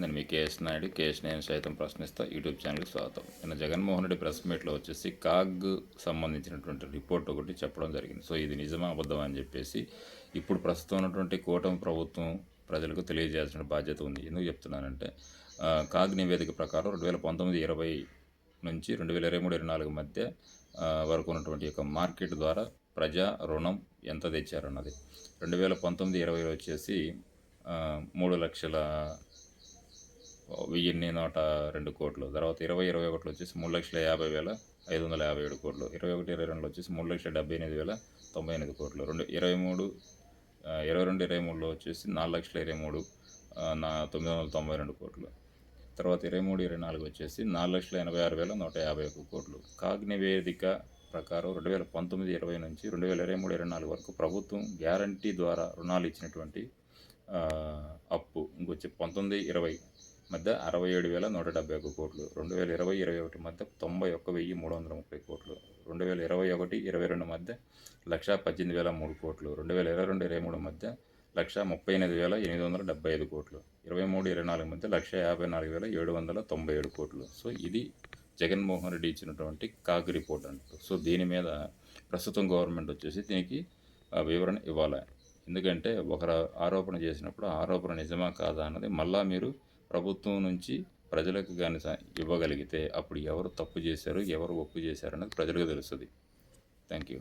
నేను మీ KS Naidu KS నేను సైతం ప్రశ్నిస్తా. యూట్యూబ్ ఛానల్కి స్వాగతం. నిన్న జగన్మోహన్ రెడ్డి ప్రెస్ మీట్లో వచ్చేసి కాగ్ సంబంధించినటువంటి రిపోర్ట్ ఒకటి చెప్పడం జరిగింది. సో ఇది నిజమా అబద్ధం అని చెప్పేసి ఇప్పుడు ప్రస్తుతం ఉన్నటువంటి కూటమి ప్రభుత్వం ప్రజలకు తెలియజేయాల్సిన బాధ్యత ఉంది. ఎందుకు చెప్తున్నానంటే కాగ్ నివేదిక ప్రకారం రెండు వేల పంతొమ్మిది ఇరవై నుంచి రెండు వేల ఇరవై మూడు ఇరవై నాలుగు మధ్య వరకు ఉన్నటువంటి యొక్క మార్కెట్ ద్వారా ప్రజా రుణం ఎంత తెచ్చారన్నది. రెండు వేల పంతొమ్మిది ఇరవై వచ్చేసి మూడు లక్షల వెయ్యిన్ని నూట రెండు కోట్లు. తర్వాత ఇరవై ఇరవై ఒకటిలో వచ్చేసి మూడు లక్షల యాభై వేల ఐదు వందల యాభై ఏడు కోట్లు. ఇరవై ఒకటి ఇరవై రెండులో వచ్చేసి మూడు లక్షల డెబ్బై ఎనిమిది వేల తొంభై ఎనిమిది కోట్లు. రెండు ఇరవై మూడు ఇరవై రెండు ఇరవై మూడులో వచ్చేసి నాలుగు లక్షల ఇరవై మూడు నా తొమ్మిది వందల తొంభై రెండు కోట్లు. తర్వాత ఇరవై మూడు ఇరవై నాలుగు వచ్చేసి నాలుగు లక్షల ఎనభై ఆరు వేల నూట యాభై ఒక్క కోట్లు. కాగ్ నివేదిక ప్రకారం రెండు వేల పంతొమ్మిది ఇరవై నుంచి రెండు వేల ఇరవై మూడు ఇరవై నాలుగు వరకు ప్రభుత్వం గ్యారంటీ ద్వారా రుణాలు ఇచ్చినటువంటి అప్పు. ఇంకొచ్చి పంతొమ్మిది ఇరవై మధ్య అరవై ఏడు వేల నూట డెబ్బై ఒక్క కోట్లు రెండు వేల ఇరవై ఇరవై ఒకటి మధ్య తొంభై ఒక్క వెయ్యి మూడు వందల ముప్పై కోట్లు రెండు వేల ఇరవై ఒకటి ఇరవై రెండు మధ్య లక్ష పద్దెనిమిది వేల మూడు కోట్లు రెండు వేల ఇరవై రెండు ఇరవై మూడు మధ్య లక్ష ముప్పై ఎనిమిది వేల ఎనిమిది వందల డెబ్బై ఐదు కోట్లు ఇరవై మూడు ఇరవై నాలుగు మధ్య లక్ష యాభై నాలుగు వేల ఏడు వందల తొంభై ఏడు కోట్లు. సో ఇది జగన్మోహన్ రెడ్డి ఇచ్చినటువంటి కాగ్ రిపోర్ట్ అంటారు సో దీని మీద ప్రస్తుతం గవర్నమెంట్ వచ్చేసి దీనికి వివరణ ఇవ్వాలి? ఎందుకంటే ఒకరు ఆరోపణ చేసినప్పుడు ఆరోపణ నిజమా కాదా అన్నది మళ్ళా మీరు ప్రభుత్వం నుంచి ప్రజలకు కానీ ఇవ్వగలిగితే అప్పుడు ఎవరు తప్పు చేశారు ఎవరు ఒప్పు చేశారు అనేది ప్రజలకు తెలుస్తుంది. Thank you